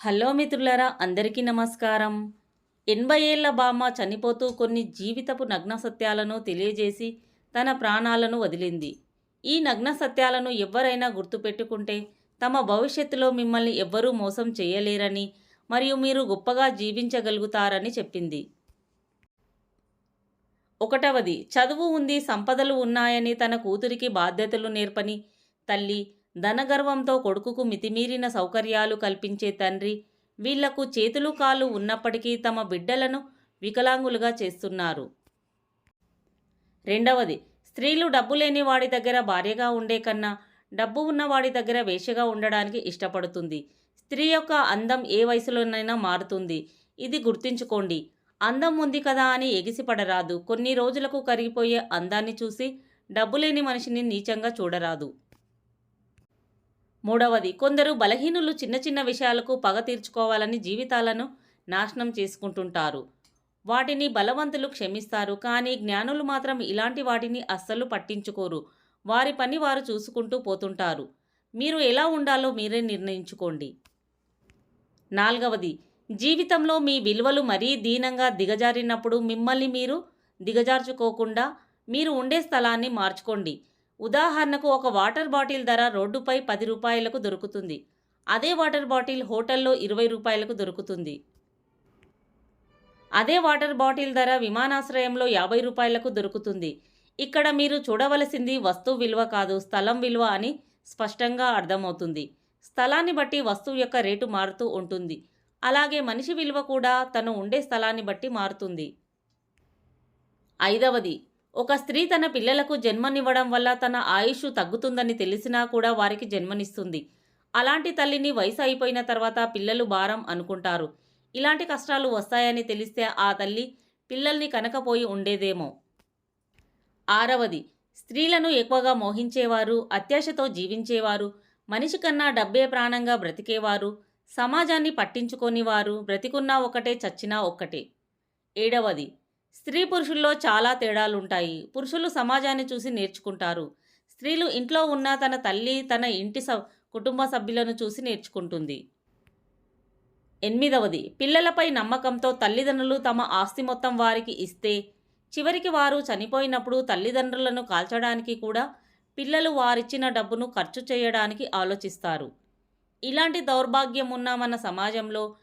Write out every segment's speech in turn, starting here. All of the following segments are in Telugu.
హలో మిత్రులారా అందరికీ నమస్కారం. ఎనభై ఏళ్ళ బామ్మ చనిపోతూ కొన్ని జీవితపు నగ్న సత్యాలను తెలియజేసి తన ప్రాణాలను వదిలింది. ఈ నగ్న సత్యాలను ఎవరైనా గుర్తుపెట్టుకుంటే తమ భవిష్యత్తులో మిమ్మల్ని ఎవ్వరూ మోసం చేయలేరని మరియు మీరు గొప్పగా జీవించగలుగుతారని చెప్పింది. ఒకటవది చదువు ఉంది సంపదలు ఉన్నాయని తన కూతురికి బాధ్యతలు నేర్పని తల్లి ధనగర్వంతో కొడుకుకు మితిమీరిన సౌకర్యాలు కల్పించే తండ్రి వీళ్ళకు చేతులు కాళ్ళు ఉన్నప్పటికీ తమ బిడ్డలను వికలాంగులుగా చేస్తున్నారు. రెండవది స్త్రీలు డబ్బు లేని వాడి దగ్గర భార్యగా ఉండే కన్నా డబ్బు ఉన్నవాడి దగ్గర వేషగా ఉండడానికి ఇష్టపడుతుంది. స్త్రీ యొక్క అందం ఏ వయసులోనైనా మారుతుంది. ఇది గుర్తుంచుకోండి. అందం ఉంది కదా అని ఎగిసిపడరాదు. కొన్ని రోజులకు కరిగిపోయే అందాన్ని చూసి డబ్బు లేని మనిషిని నీచంగా చూడరాదు. మూడవది కొందరు బలహీనులు చిన్న చిన్న విషయాలకు పగ తీర్చుకోవాలని జీవితాలను నాశనం చేసుకుంటుంటారు. వాటిని బలవంతులు క్షమిస్తారు కానీ జ్ఞానులు మాత్రం ఇలాంటి వాటిని అస్సలు పట్టించుకోరు. వారి పని వారు చూసుకుంటూ పోతుంటారు. మీరు ఎలా ఉండాలో మీరే నిర్ణయించుకోండి. నాలుగవది జీవితంలో మీ విలువలు మరీ దీనంగా దిగజారినప్పుడు మిమ్మల్ని మీరు దిగజార్చుకోకుండా మీరు ఉండే స్థలాన్ని మార్చుకోండి. ఉదాహరణకు ఒక వాటర్ బాటిల్ ధర రోడ్డుపై పది రూపాయలకు దొరుకుతుంది. అదే వాటర్ బాటిల్ హోటల్లో ఇరవై రూపాయలకు దొరుకుతుంది. అదే వాటర్ బాటిల్ ధర విమానాశ్రయంలో యాభై రూపాయలకు దొరుకుతుంది. ఇక్కడ మీరు చూడవలసింది వస్తువు విలువ కాదు స్థలం విలువ అని స్పష్టంగా అర్థమవుతుంది. స్థలాన్ని బట్టి వస్తువు యొక్క రేటు మారుతూ ఉంటుంది. అలాగే మనిషి విలువ కూడా తను ఉండే స్థలాన్ని బట్టి మారుతుంది. ఐదవది ఒక స్త్రీ తన పిల్లలకు జన్మనివ్వడం వల్ల తన ఆయుష్ తగ్గుతుందని తెలిసినా కూడా వారికి జన్మనిస్తుంది. అలాంటి తల్లిని వయసు అయిపోయిన తర్వాత పిల్లలు భారం అనుకుంటారు. ఇలాంటి కష్టాలు వస్తాయని తెలిస్తే ఆ తల్లి పిల్లల్ని కనకపోయి ఉండేదేమో. ఆరవది స్త్రీలను ఎక్కువగా మోహించేవారు అత్యాశతో జీవించేవారు మనిషి కన్నా డబ్బే ప్రాణంగా బ్రతికేవారు సమాజాన్ని పట్టించుకొని వారు బ్రతికున్నా ఒకటే చచ్చినా ఒక్కటే. ఏడవది స్త్రీ పురుషుల్లో చాలా తేడాలుంటాయి. పురుషులు సమాజాన్ని చూసి నేర్చుకుంటారు. స్త్రీలు ఇంట్లో ఉన్న తన తల్లి తన ఇంటి స కుటుంబ సభ్యులను చూసి నేర్చుకుంటుంది. ఎనిమిదవది పిల్లలపై నమ్మకంతో తల్లిదండ్రులు తమ ఆస్తి మొత్తం వారికి ఇస్తే చివరికి వారు చనిపోయినప్పుడు తల్లిదండ్రులను కాల్చడానికి కూడా పిల్లలు వారిచ్చిన డబ్బును ఖర్చు చేయడానికి ఆలోచిస్తారు. ఇలాంటి దౌర్భాగ్యం ఉన్న మన సమాజంలో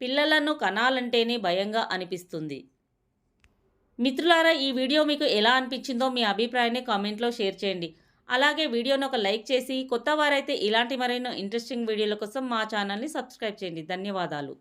పిల్లలను కనాలంటేనే భయంగా అనిపిస్తుంది. మిత్రులారా ఈ వీడియో మీకు ఎలా అనిపించిందో మీ అభిప్రాయాన్ని కామెంట్లో షేర్ చేయండి. అలాగే వీడియోను ఒక లైక్ చేసి కొత్త వారైతే ఇలాంటి మరెన్నో ఇంట్రెస్టింగ్ వీడియోల కోసం మా ఛానల్ని సబ్స్క్రైబ్ చేయండి. ధన్యవాదాలు.